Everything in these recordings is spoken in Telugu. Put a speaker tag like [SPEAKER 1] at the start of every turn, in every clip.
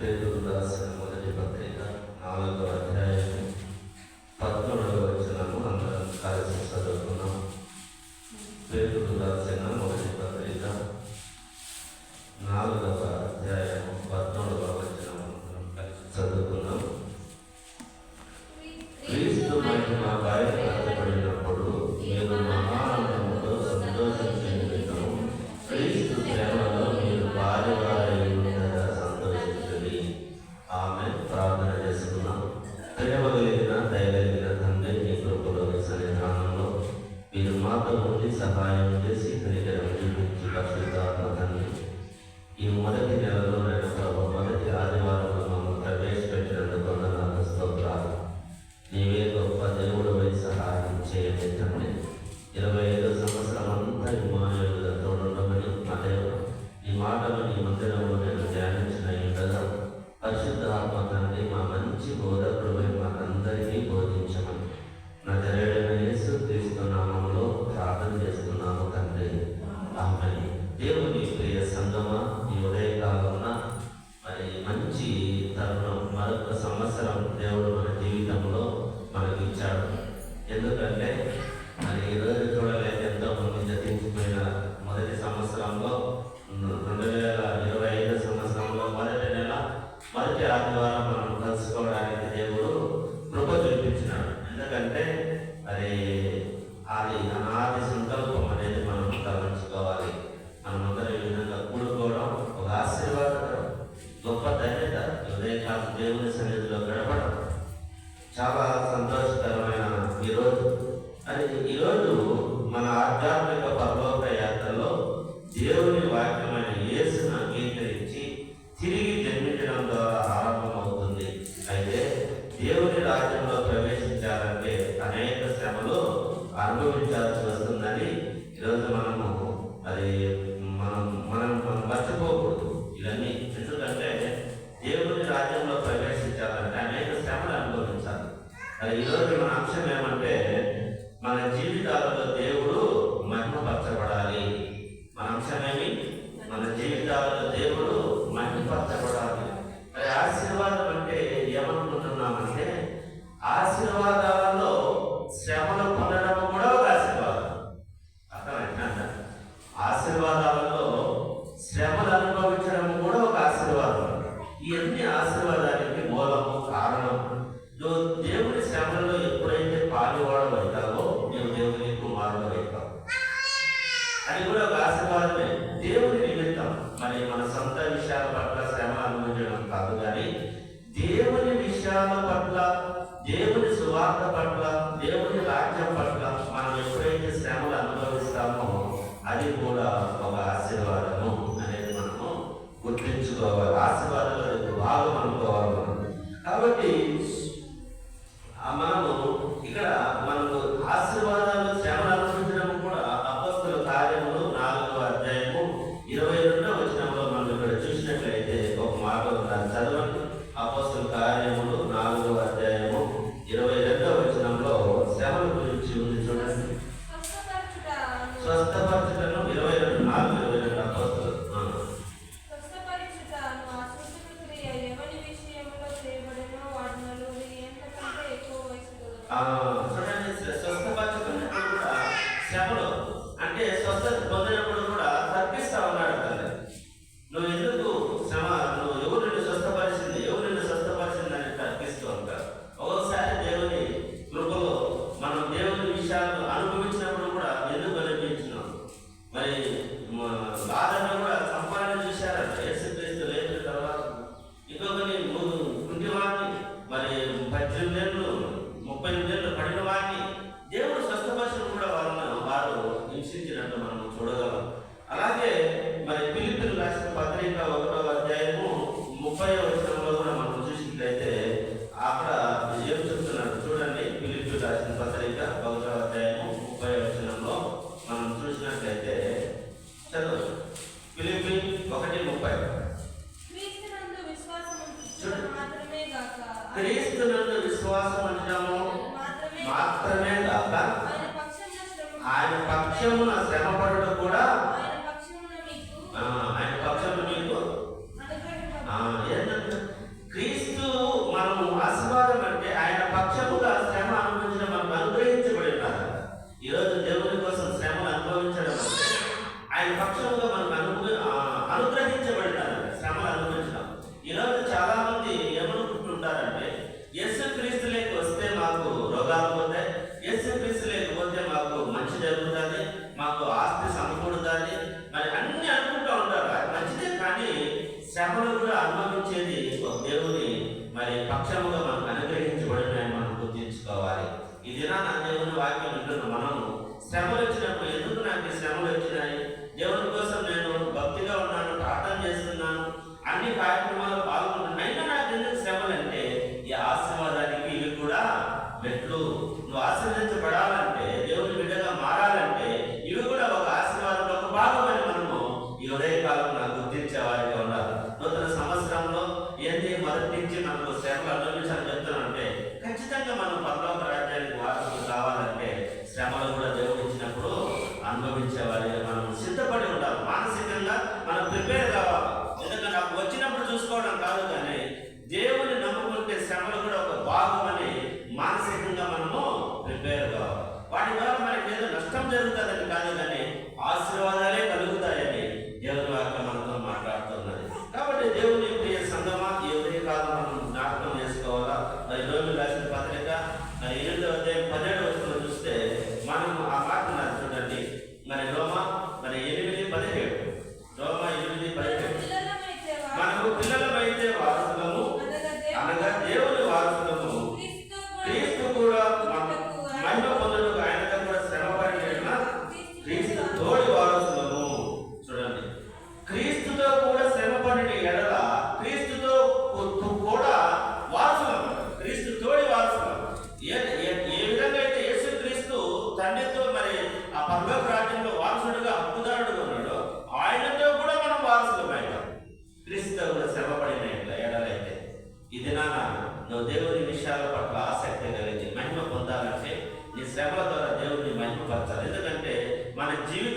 [SPEAKER 1] Yeah. ఆశీర్వాదాలు భాగం అనుకోవాలి కాబట్టి ఆయన పట్ల ఆసక్తి కలిగింది మహిమ పొందాలంటే నీ శ్రమల ద్వారా దేవుడిని మహిమపరచాలి. ఎందుకంటే మన జీవితం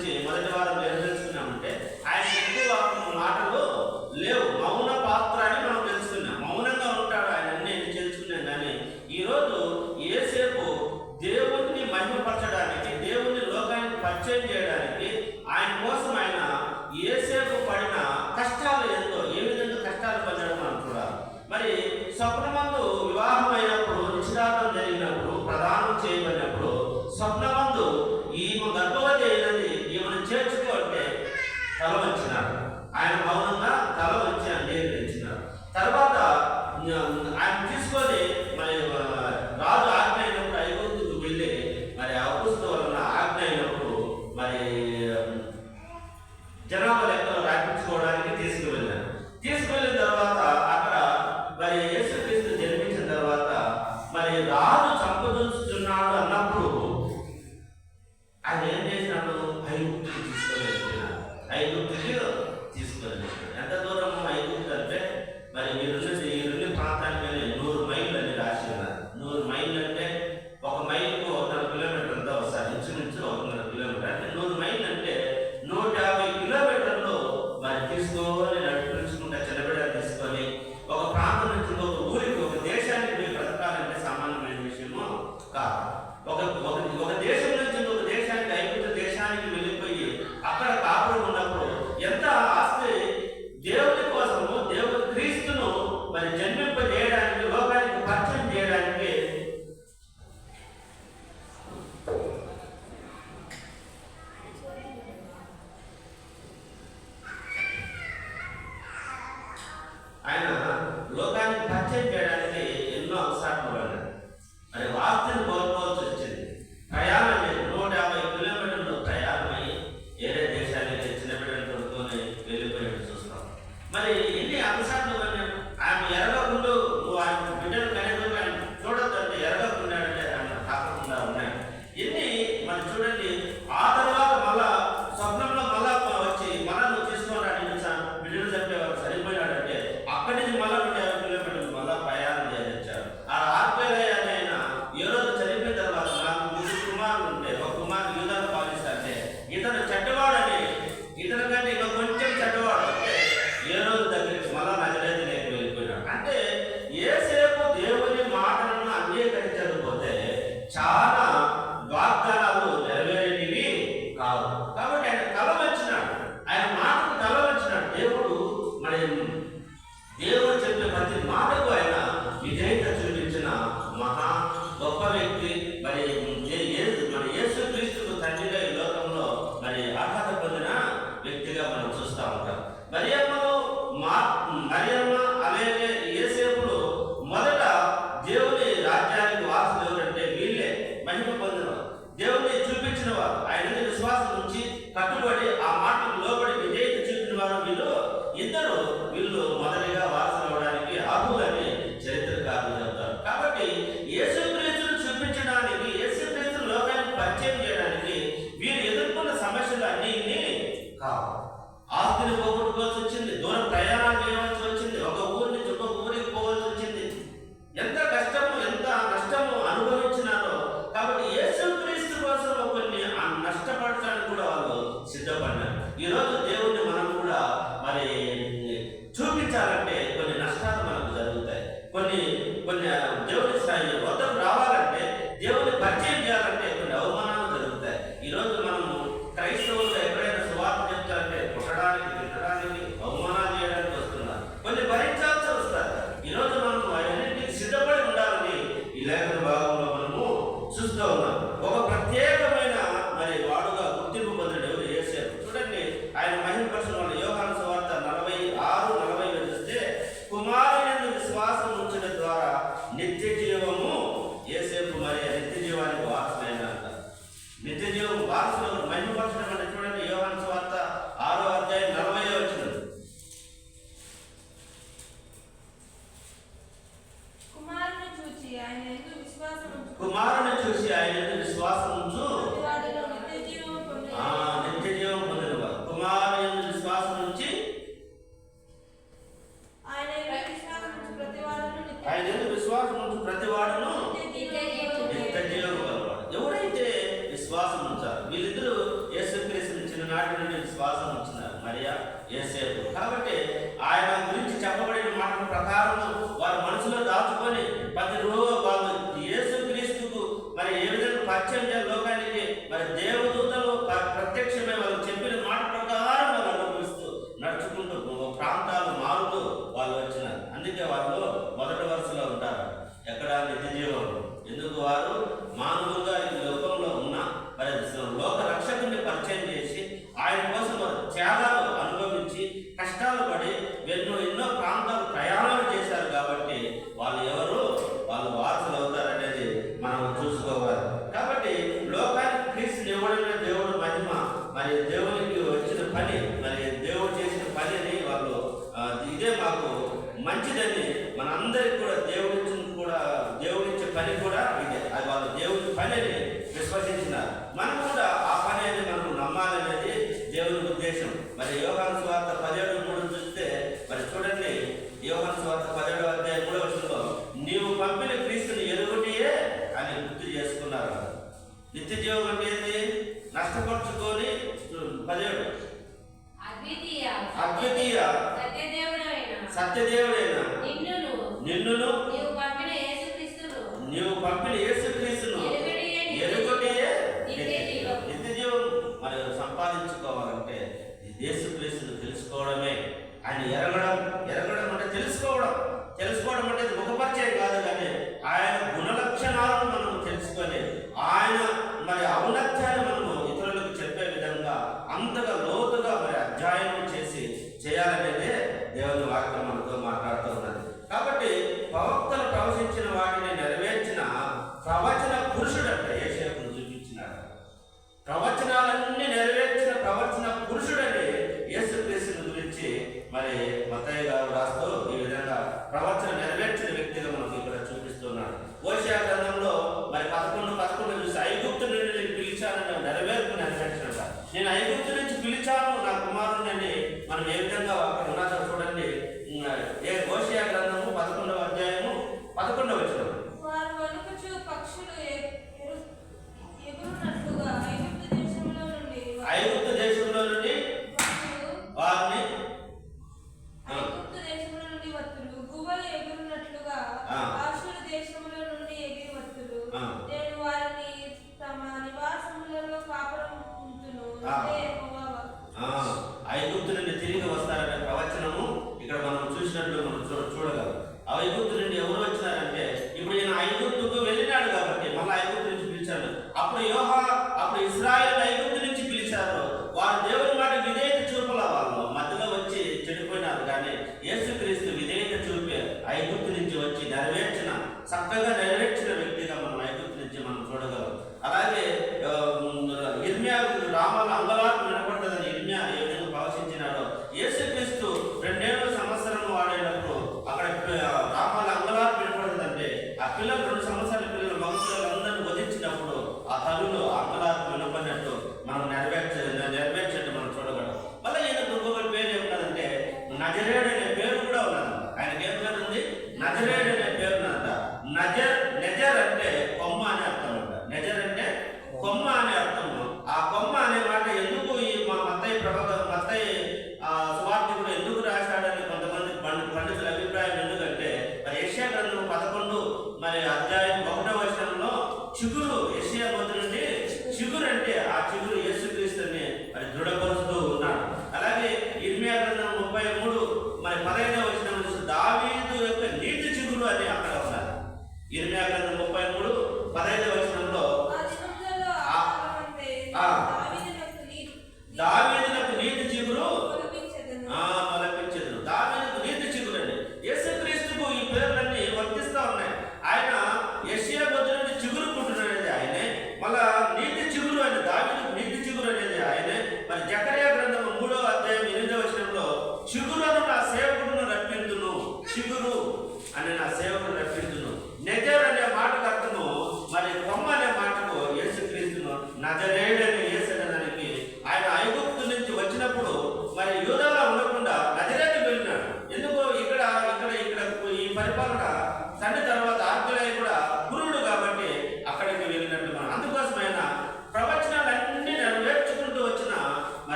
[SPEAKER 1] గురించి మొదటి వారం ఏం తెలుసుకున్నామంటే ఆయన ఎక్కువ మాటలు లేవు మౌన This విశ్వాసం
[SPEAKER 2] ఉంచు ప్రతి వాడును
[SPEAKER 1] ఎవరైతే విశ్వాసం ఉంచారు వీళ్ళిద్దరూ యేసుక్రీస్తుని చిన్ననాటి నుండి విశ్వాసం ఉంచినారు మరియా ఏసేపు కాబట్టి మరి దేవునికి వచ్చిన పని మరి దేవుడు చేసిన పనిని వాళ్ళు ఇదే మాకు మంచిదని మనందరికి కూడా దేవుడిచ్చిన కూడా దేవుడిచ్చే పని కూడా ఇదే. అది వాళ్ళు దేవుడి పని అని విశ్వసించినారు. మనం కూడా ఆ పని అని మనం నమ్మాలనేది దేవుని ఉద్దేశం. మరి యోగాను స్వార్థ పదిహేడు మూడు చూస్తే మరి చూడండి యోగాను స్వార్థ పదిహేడు అధ్యాయం మూడో వచ్చిందో నీవు పంపిన క్రీస్తుని ఎరుగుటియే అని గుర్తు చేసుకున్నారు. నిత్య జీవం అంటే సాక్ష్యపరచుకొని పదిహేడు.
[SPEAKER 3] అద్వితీయ సత్యదేవుడైన. నిన్నును. నీవు పంపిన యేసుక్రీస్తును. ఎరుగుటే నిత్య జీవం.
[SPEAKER 1] మరియు సంపాదించుకోవాలంటే యేసుక్రీస్తును తెలుసుకోవడమే. అని ఎరగడం Ang 人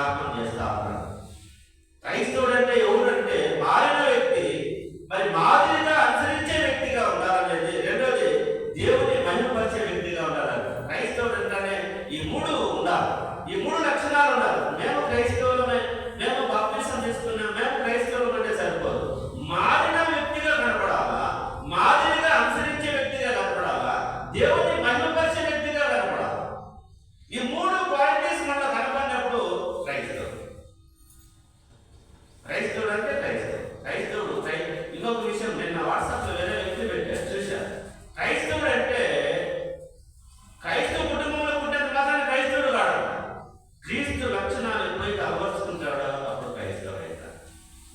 [SPEAKER 1] Gracias.